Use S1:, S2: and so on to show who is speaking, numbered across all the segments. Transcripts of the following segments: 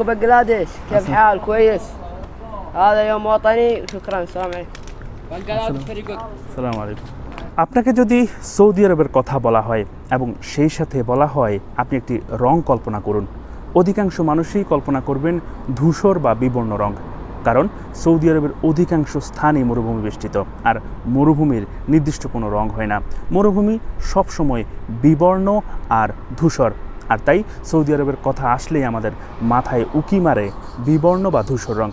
S1: عليكم بنجلاديش كيف الحال كويس هذا يوم وطني شكرا السلام عليكم بنجلاديش فري جود
S2: সালাম আলাইকুম আপনাকে যদি সৌদি আরবের কথা বলা হয় এবং সেই সাথে বলা হয় আপনি একটি রং কল্পনা করুন অধিকাংশ মানুষই কল্পনা করবেন ধূসর বা বিবর্ণ রং কারণ সৌদি আরবের অধিকাংশ স্থানই মরুভূমি বেষ্টিত আর মরুভূমির নির্দিষ্ট কোনো রং হয় না মরুভূমি সবসময় বিবর্ণ আর ধূসর আর তাই সৌদি আরবের কথা আসলেই আমাদের মাথায় উকি মারে বিবর্ণ বা ধূসর রং।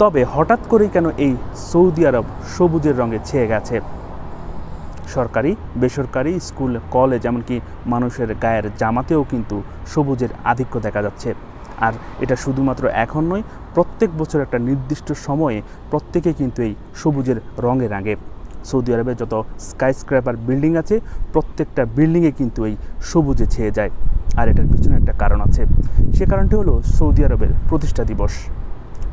S2: তবে হঠাৎ করেই কেন এই সৌদি আরব সবুজের রঙে ছেয়ে গেছে? সরকারি, বেসরকারি, স্কুল, কলেজ এমনকি মানুষের গায়ের জামাতেও কিন্তু সবুজের আধিক্য দেখা যাচ্ছে। আর এটা শুধুমাত্র এখন নয়, প্রত্যেক বছর একটা নির্দিষ্ট সময়ে প্রত্যেকে কিন্তু এই সবুজের রঙে রাঙে। সৌদি আরবে যত স্কাই স্ক্র্যাপার বিল্ডিং আছে, প্রত্যেকটা বিল্ডিংয়ে কিন্তু এই সবুজে ছেয়ে যায়। আর এটার পিছনে একটা কারণ আছে। সে কারণটি হলো সৌদি আরবের প্রতিষ্ঠা দিবস।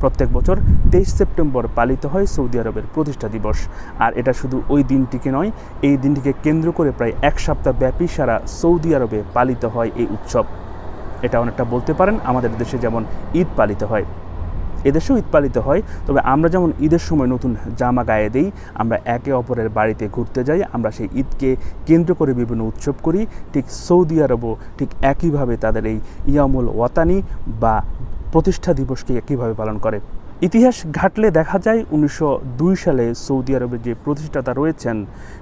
S2: প্রত্যেক বছর তেইশ সেপ্টেম্বর পালিত হয় সৌদি আরবের প্রতিষ্ঠা দিবস। আর এটা শুধু ওই দিনটিকে নয়, এই দিনটিকে কেন্দ্র করে প্রায় এক সপ্তাহ ব্যাপী সারা সৌদি আরবে পালিত হয় এই উৎসব। এটা অনেকটা বলতে পারেন, আমাদের দেশে যেমন ঈদ পালিত হয়। এদেশেও ঈদ পালিত হয়। তবে আমরা যেমন ঈদের সময় নতুন জামা গায়ে দিই, আমরা একে অপরের বাড়িতে ঘুরতে যাই, আমরা সেই ঈদকে কেন্দ্র করে বিভিন্ন উৎসব করি। ঠিক সৌদি আরবও ঠিক একইভাবে তাদের এই ইয়ামুল ওয়াতানি বা প্রতিষ্ঠা দিবসকে একইভাবে পালন করে। ইতিহাস ঘাটলে দেখা যায়, উনিশশো দুই সালে সৌদি আরবের যে প্রতিষ্ঠাতা রয়েছেন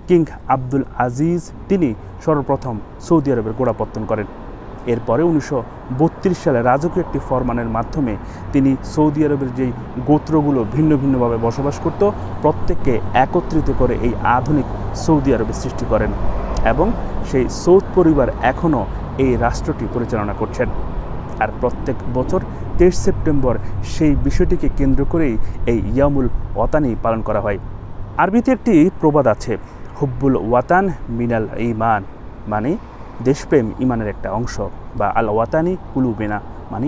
S2: কিং আব্দুল আজিজ, তিনি সর্বপ্রথম সৌদি আরবের গোড়াপত্তন করেন। এরপরে উনিশশো বত্রিশ সালে রাজকীয় একটি ফরমানের মাধ্যমে তিনি সৌদি আরবের যেই গোত্রগুলো ভিন্ন ভিন্নভাবে বসবাস করত, প্রত্যেককে একত্রিত করে এই আধুনিক সৌদি আরবের সৃষ্টি করেন এবং সেই সৌদ পরিবার এখনও এই রাষ্ট্রটি পরিচালনা করছেন। আর প্রত্যেক বছর তেইশ সেপ্টেম্বর সেই বিষয়টিকে কেন্দ্র করেই এই ইয়ামুল ওয়াতানি পালন করা হয়। আরবিতে একটি প্রবাদ আছে, হুব্বুল ওয়াতান মিনাল ইমান মানে দেশপ্রেম ইমানের একটা অংশ বা আল ওয়াতানি কুলুবেনা মানে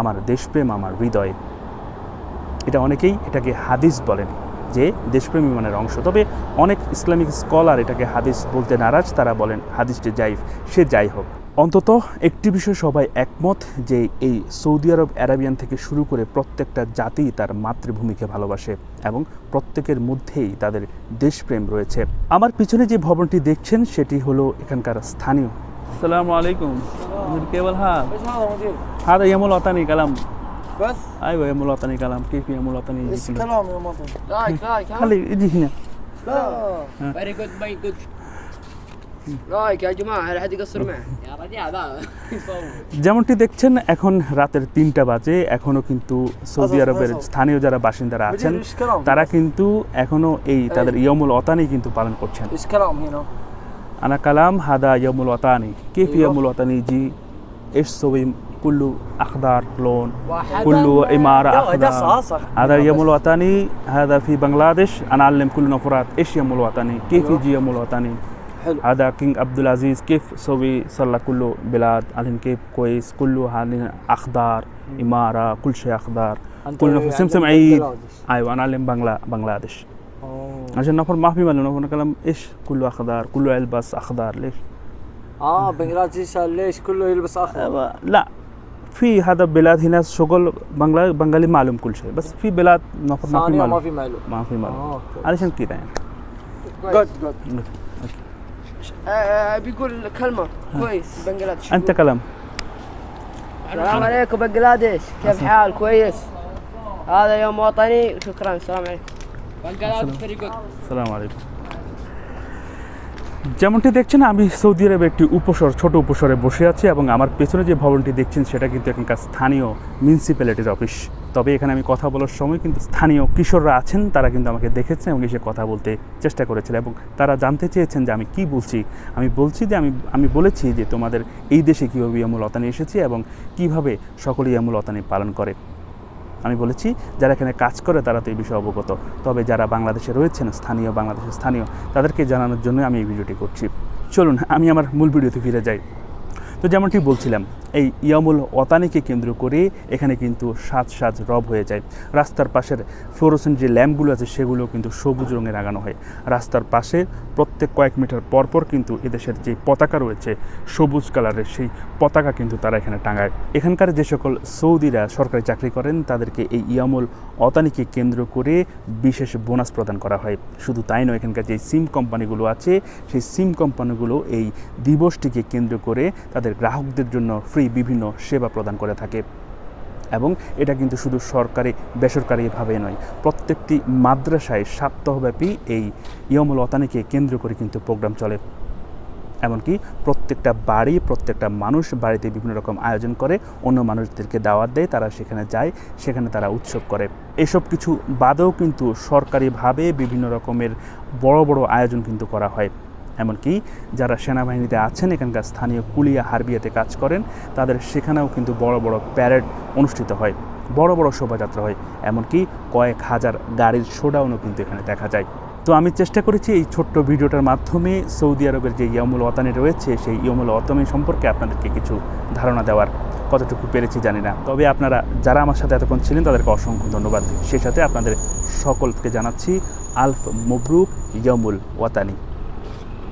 S2: আমার দেশপ্রেম, আমার হৃদয়। এটা অনেকেই এটাকে হাদিস বলেন যে দেশপ্রেম ইমানের অংশ। তবে অনেক ইসলামিক স্কলার এটাকে হাদিস বলতে নারাজ, তারা বলেন হাদিসটি জাইফ, সে যাই হোক। অন্তত একটি বিষয় সবাই একমত যে এই সৌদি আরব অ্যারাবিয়ান থেকে শুরু করে প্রত্যেকটা জাতি তার মাতৃভূমিকে ভালোবাসে এবং প্রত্যেকের মধ্যেই তাদের দেশপ্রেম রয়েছে। আমার পিছনে যে ভবনটি দেখছেন, সেটি হলো এখানকার স্থানীয় আসসালামু আলাইকুম কেবল হ্যাঁ
S1: ايش هذا مدير
S2: هذا يمول وطني كلام
S1: بس
S2: ايوه يمول وطني كلام كيف يمول وطني يجي كله؟
S1: كلام يا مطر لايك لايك ها
S2: خلي يجي هنا
S1: لا فيري جود باي جود لايك يا جماعه لا حد يقصر معه يا رجال لا يصور
S2: যেমনটি দেখছেন এখন রাতের তিনটা বাজে এখনো কিন্তু সৌদি
S1: আচ্ছা,
S2: আরবের
S1: আচ্ছা।
S2: স্থানীয় যারা বাসিন্দারা আছেন
S1: مدير ايش كلام
S2: তারা কিন্তু এখনো এই তাদের ইয়মুল ওতানি কিন্তু পালন করছেন
S1: أنا كلام
S2: هذا يوم الوطني.
S1: كيف
S2: يوم الوطني؟ يجي إيش سوي؟ كله أخضر لون كله
S1: إمارة أخضر.
S2: هذا يوم الوطني هذا في بنغلاديش. أنا أعلم كل نفرات إيش يوم الوطني. كيف يجي يوم الوطني؟
S1: حلو.
S2: هذا كينج عبد العزيز كيف سوي؟ صلى كله بلاد علم كيف كويس. كله هذه أخضر إمارة كل شيء
S1: أخضر.
S2: كل نفر سمسم عيد. أيوة أنا أعلم بنغلاديش. عشان نفر ما في معلومه نفر كلام إيش؟ كله أخضر كله يلبس أخضر ليش؟
S1: آه بنغلاديش ليش كله يلبس
S2: أخضر؟ لا في هذا بلاد هنا شغل بنغلا بنغالي معلوم كل شيء بس في بلاد نفر ما في
S1: ثانية ما
S2: معلوم
S1: في معلوم.
S2: ما في معلوم.
S1: أوكي.
S2: علشان كذا يعني.
S1: جود جود بيقول كلمة. كويس. بنجلاديش
S2: أنت كلام.
S1: السلام عليكم بنجلاديش كيف الحال كويس. هذا يوم وطني. شكرا السلام عليكم.
S2: সালাম আলাইকুম। যেমনটি দেখছেন আমি সৌদি আরবে একটি উপসর ছোট উপসরে বসে আছি এবং আমার পেছনে যে ভবনটি দেখছেন সেটা কিন্তু এখানকার স্থানীয় মিউনিসিপ্যালিটির অফিস তবে এখানে আমি কথা বলার সময় কিন্তু স্থানীয় কিশোররা আছেন তারা কিন্তু আমাকে দেখেছেন এবং এসে কথা বলতে চেষ্টা করেছিল এবং তারা জানতে চেয়েছেন যে আমি কি বলছি। আমি বলছি যে আমি আমি বলেছি যে তোমাদের এই দেশে কীভাবে ইয়ামুল অতানি এসেছে এবং কীভাবে সকলে ইয়ামুল অতানি পালন করে। আমি বলেছি, যারা এখানে কাজ করে তারা তো এই বিষয়ে অবগত। তবে যারা বাংলাদেশে রয়েছেন, স্থানীয়, বাংলাদেশের স্থানীয়, তাদেরকে জানানোর জন্য আমি এই ভিডিওটি করছি। চলুন, আমি আমার মূল ভিডিওতে ফিরে যাই। তো যেমনটি বলছিলাম এই ইয়ামুল ওতানিকে কেন্দ্র করে এখানে কিন্তু সাজ সাজ রব হয়ে যায়। রাস্তার পাশের ফ্লোরোসেন্ট যে ল্যাম্পগুলো আছে, সেগুলো কিন্তু সবুজ রঙে লাগানো হয়। রাস্তার পাশে প্রত্যেক কয়েক মিটার পরপর কিন্তু এদেশের যে পতাকা রয়েছে, সবুজ কালারের সেই পতাকা কিন্তু তারা এখানে টাঙায়। এখানকার যে সকল সৌদিরা সরকারি চাকরি করেন, তাদেরকে এই ইয়ামুল অতানিকে কেন্দ্র করে বিশেষ বোনাস প্রদান করা হয়। শুধু তাই নয়, এখানকার যে সিম কোম্পানিগুলো আছে, সেই সিম কোম্পানিগুলো এই দিবসটিকে কেন্দ্র করে তাদের গ্রাহকদের জন্য ফ্রি বিভিন্ন সেবা প্রদান করে থাকে। এবং এটা কিন্তু শুধু সরকারি বেসরকারিভাবে নয়, প্রত্যেকটি মাদ্রাসায় সপ্তাহব্যাপী এই ইয়মুল অতানিকে কেন্দ্র করে কিন্তু প্রোগ্রাম চলে। এমনকি প্রত্যেকটা বাড়ি, প্রত্যেকটা মানুষ বাড়িতে বিভিন্ন রকম আয়োজন করে, অন্য মানুষদেরকে দাওয়াত দেয়, তারা সেখানে যায়, সেখানে তারা উৎসব করে। এসব কিছু বাদেও কিন্তু সরকারিভাবে বিভিন্ন রকমের বড় বড় আয়োজন কিন্তু করা হয়। এমনকি যারা সেনাবাহিনীতে আছেন, এখানকার স্থানীয় কুলিয়া হারবিয়াতে কাজ করেন, তাদের সেখানেও কিন্তু বড় বড় প্যারেড অনুষ্ঠিত হয়, বড় বড় শোভাযাত্রা হয়, এমনকি কয়েক হাজার গাড়ির শোডাউনও কিন্তু এখানে দেখা যায়। তো আমি চেষ্টা করেছি এই ছোট্ট ভিডিওটার মাধ্যমে সৌদি আরবের যে ইয়ামুল ওয়াতানি রয়েছে, সেই ইয়ামুল ওয়াতানি সম্পর্কে আপনাদেরকে কিছু ধারণা দেওয়ার কতটুকু পেরেছি জানি না। তবে আপনারা যারা আমার সাথে এতক্ষণ ছিলেন, তাদেরকে অসংখ্য ধন্যবাদ। সেই সাথে আপনাদের সকলকে জানাচ্ছি, আলফ মবরুক, ইয়ামুল ওয়াতানি।